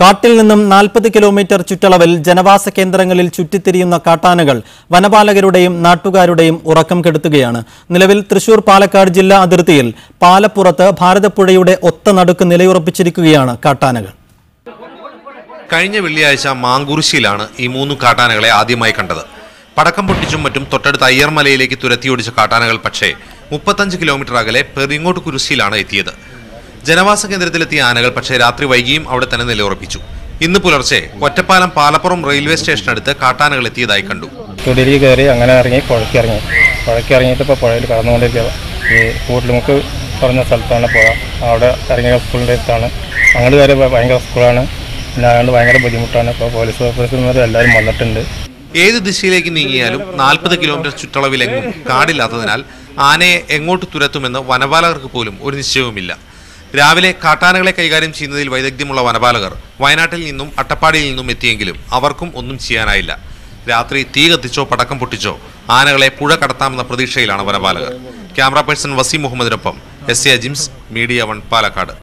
കാട്ടിൽ നിന്നും നാൽപ്പത് കിലോമീറ്റർ ചുറ്റളവിൽ ജനവാസ കേന്ദ്രങ്ങളിൽ ചുറ്റിത്തിരിയുന്ന കാട്ടാനകൾ വനപാലകരുടെയും നാട്ടുകാരുടെയും ഉറക്കം കെടുത്തുകയാണ്. നിലവിൽ തൃശൂർ പാലക്കാട് ജില്ലാ അതിർത്തിയിൽ പാലപ്പുറത്ത് ഭാരതപ്പുഴയുടെ ഒത്ത നടുക്ക് നിലയുറപ്പിച്ചിരിക്കുകയാണ് കാട്ടാനകൾ. കഴിഞ്ഞ വെള്ളിയാഴ്ച മാങ്കുറിശിയിലാണ് ഈ മൂന്ന് കാട്ടാനകളെ ആദ്യമായി കണ്ടത്. പടക്കം പൊട്ടിച്ചും മറ്റും തൊട്ടടുത്ത അയ്യർമലയിലേക്ക് തുരത്തിയോടിച്ച കാട്ടാനകൾ പക്ഷേ മുപ്പത്തഞ്ച് കിലോമീറ്റർ അകലെ പെരിങ്ങോട്ട് കുരിശിയിലാണ് എത്തിയത്. ജനവാസ കേന്ദ്രത്തിലെത്തിയ ആനകൾ പക്ഷേ രാത്രി വൈകിയും അവിടെ തന്നെ നിലയുറപ്പിച്ചു. ഇന്ന് പുലർച്ചെ ഒറ്റപ്പാലം പാലപ്പുറം റെയിൽവേ സ്റ്റേഷനടുത്ത് കാട്ടാനകൾ എത്തിയതായി കണ്ടു. തുടിയിൽ കയറി അങ്ങനെ ഇറങ്ങി പുഴക്കിറങ്ങി. ഇറങ്ങി പുഴയ്ക്ക് ഇറങ്ങിയിട്ട് ഇപ്പോൾ പുഴയിൽ കടന്നുകൊണ്ടിരിക്കുക ഈ കൂട്ടിലുമുക്ക് പറഞ്ഞ സ്ഥലത്താണ് പുഴ. അവിടെ ഇറങ്ങിയ സ്കൂളിന്റെ അടുത്താണ്. അങ്ങോട്ട് കയറി ഭയങ്കര സ്കൂളാണ് പിന്നെ അതുകൊണ്ട് ഭയങ്കര ബുദ്ധിമുട്ടാണ്. ഇപ്പോൾ പോലീസ് ഓഫീസിൽ നിന്ന് എല്ലാവരും വന്നിട്ടുണ്ട്. ഏത് ദിശയിലേക്ക് നീങ്ങിയാലും നാൽപ്പത് കിലോമീറ്റർ ചുറ്റളവിലെങ്ങും കാടില്ലാത്തതിനാൽ ആനയെ എങ്ങോട്ട് തുരത്തുമെന്ന് വനപാലകർക്ക് പോലും ഒരു നിശ്ചയവുമില്ല. രാവിലെ കാട്ടാനകളെ കൈകാര്യം ചെയ്യുന്നതിൽ വൈദഗ്ധ്യമുള്ള വനപാലകർ വയനാട്ടിൽ നിന്നും അട്ടപ്പാടിയിൽ നിന്നും എത്തിയെങ്കിലും അവർക്കും ഒന്നും ചെയ്യാനായില്ല. രാത്രി തീ കത്തിച്ചോ പടക്കം പൊട്ടിച്ചോ ആനകളെ പുഴ കടത്താമെന്ന പ്രതീക്ഷയിലാണ് വനപാലകർ. Camera person Waseem മുഹമ്മദിനൊപ്പം S A Jims media one Palakkad.